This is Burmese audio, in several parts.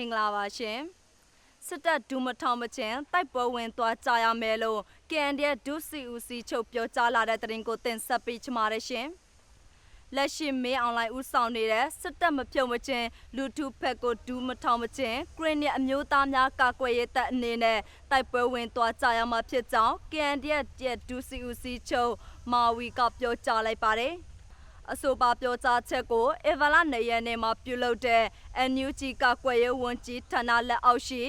င်္ဂလာပါရှင်စစ်တပ်ဒူမထောင်မချင်းတိုက်ပွဲဝင်သွားကြရမယ်လို့ KNDF ဒုစီဦးစီချုပ်ပြောကြားလာတဲ့သတင်းကိုတင်ဆက်ပေးချင်ပါတယ်ရှင်လက်ရှိမေးအွန်လိုင်းဦးဆောင်နေတဲ့စစ်တပ်မပြုံမချင်းလူထုဖက်ကိုဒူးမထောင်မချင်းဂရင်းရဲ့အမျိုးသားများကာကွယ်ရေးတပ်အနေနဲ့တိုက်ပွဲဝင်သွားကြရမှာဖြစ်ကြောင်း KNDF ရဲ့ဒုစီဦးစီချုပ်မာဝီကပြောကြားလိုက်ပါတယ် အဆိုပါပြောကြားချက်ကိုအေဗလာနေရက်နေ့မှာပြုလုပ်တဲ့ NUG ကကွယ်ရေးဝန်ကြီးဌာနလက်အောက်ရှိ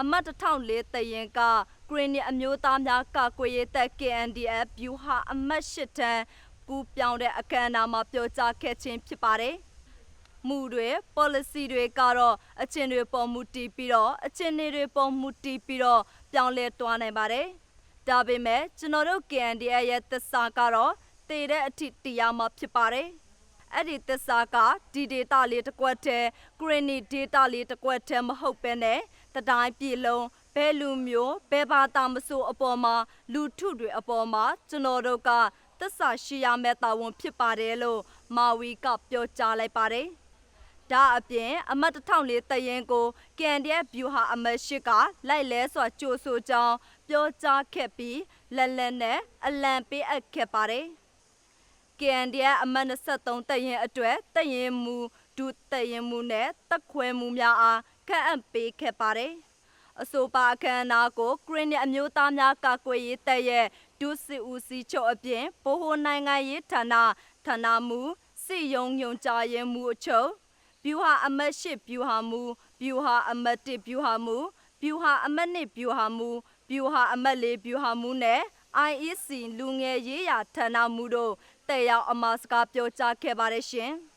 အမတ်1004တရင်ကဂရင်းနီအမျိုးသားများကာကွယ်ရေးတပ် KNDF ဗျူဟာအမတ်8တန်းကူပြောင်းတဲ့အခမ်းအနားမှာပြောကြားခဲ့ခြင်းဖြစ်ပါတယ်။မူတွေ policy တွေကတော့အချင်းတွေပေါ်မူတည်ပြီးတော့အချင်းတွေပေါ်မူတည်ပြီးတော့ပြောင်းလဲသွားနိုင်ပါတယ်။ဒါပေမဲ့ကျွန်တော်တို့ KNDF ရဲ့သစ္စာကတော့ တည်တဲ့အထိတရားမှာဖြစ်ပါတယ်။အဲ့ဒီသစ္စာကဒီဒေတာလေးတစ်ကွက်တည်းဂရင်းနီဒေတာလေးတစ်ကွက်တည်းမဟုတ်ပဲနဲ့တတိုင်းပြည်လုံးဘယ်လူမျိုးဘယ်ဘာသာမဆိုအပေါ်မှာလူထုတွေအပေါ်မှာကျွန်တော်တို့ကသစ္စာရှိရမယ့်တာဝန်ဖြစ်ပါတယ်လို့မာဝီကပြောကြားလိုက်ပါတယ်။ဒါအပြင်အမတ်တစ်ထောင်လေးတရင်ကို KNDF ဗျူဟာအမတ်ရှိကလိုက်လဲစွာကြိုဆိုကြောင်းပြောကြားခဲ့ပြီးလက်လက်နဲ့အလံပေးအပ်ခဲ့ပါတယ်။ KNDF အမတ်23တရင်အတွက်တရင်မူဒုတရင်မူနဲ့တက်ခွဲမှုများအားခန့်အပ်ပေးခဲ့ပါတယ်။အဆိုပါအခမ်းအနားကိုဂရင်းရဲ့အမျိုးသားများကာကွယ်ရေးတပ်ရဲ့ဒုစစ်ဦးစီးချုပ်အပြင်ဗဟိုနိုင်ငံရေးဌာနဌာနမူစစ်ယုံယုံကြားရင်မူအချုပ်ဗျူဟာအမတ်ရှိဗျူဟာမူဗျူဟာအမတ်တစ်ဗျူဟာမူဗျူဟာအမတ်နှစ်ဗျူဟာမူဗျူဟာအမတ်လေးဗျူဟာမူနဲ့ IEC လူငယ်ရေးရာဌာနမူတို့တက်ရောက်အမှာစကားပြောကြားခဲ့ပါတယ်ရှင်။